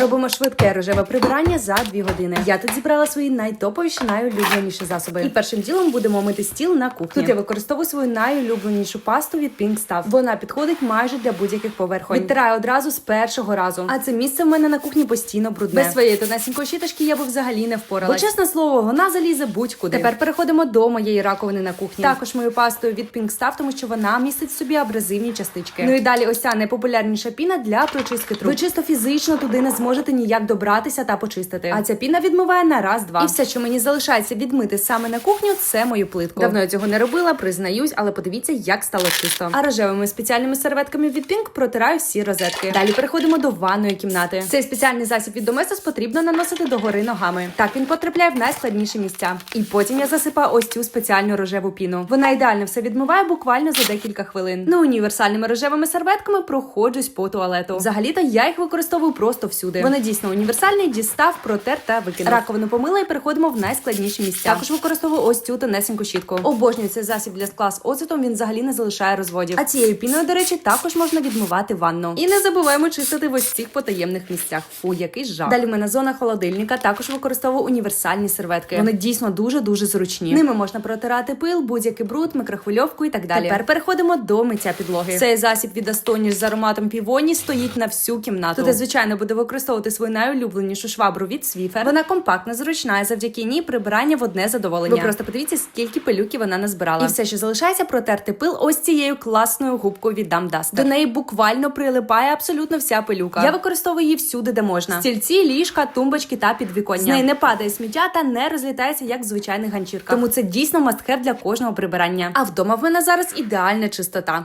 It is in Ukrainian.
Робимо швидке рожеве прибирання за 2 години. Я тут зібрала свої найтоповіші, найулюбленіші засоби. І першим ділом будемо мити стіл на кухні. Тут я використовую свою найулюбленішу пасту від Pink Stuff. Вона підходить майже для будь-яких поверхонь. Відтираю одразу з першого разу. А це місце в мене на кухні постійно брудне. Без своєї тонесенької щіточки я би взагалі не впоралась. Бо чесне слово, вона залізе будь-куди. Тепер переходимо до моєї раковини на кухні. Також мою пастою від Pink Stuff, тому що вона містить в собі абразивні частички. Ну і далі ось ця найпопулярніша піна для прочистки труб. Ви чисто фізично туди не зможете ніяк добратися та почистити. А ця піна відмиває на раз-два. І все, що мені залишається відмити саме на кухню, це мою плитку. Давно я цього не робила, признаюсь, але подивіться, як стало чисто. А рожевими спеціальними серветками від Pink протираю всі розетки. Далі переходимо до ванної кімнати. Цей спеціальний засіб від Domestos потрібно наносити догори ногами. Так він потрапляє в найскладніші місця. І потім я засипаю ось цю спеціальну рожеву піну. Вона ідеально все відмиває буквально за декілька хвилин. Ну універсальними рожевими серветками проходжусь по туалету. Взагалі-то я їх використовую просто всюди. Вони дійсно універсальні, дістав, протер та викинув. Раковину помила і переходимо в найскладніші місця. Також використовую ось цю тонесеньку щітку. Обожнюю цей засіб для скла з оцетом. Він взагалі не залишає розводів. А цією піною, до речі, також можна відмивати ванну. І не забуваємо чистити в ось цих потаємних місцях. Фу, який жах. Далі в мене зона холодильника. Також використовую універсальні серветки. Вони дійсно дуже дуже зручні. Ними можна протирати пил, будь-який бруд, мікрохвильовку і так далі. Тепер переходимо до миття підлоги. Цей засіб від Astoніш з ароматом півоні стоїть на всю кімнату. Тут звичайно, буду використовувати свою найулюбленішу швабру від Swiffer. Вона компактна, зручна і завдяки ній прибирання в одне задоволення. Ви просто подивіться, скільки пилюки вона назбирала. І все, що залишається, протерти пил ось цією класною губкою від Duster. До неї буквально прилипає абсолютно вся пилюка. Я використовую її всюди, де можна. Стільці, ліжка, тумбочки та підвіконня. З неї не падає сміття та не розлітається як в звичайних ганчірках. Тому це дійсно мастхев для кожного прибирання. А вдома в мене зараз ідеальна чистота.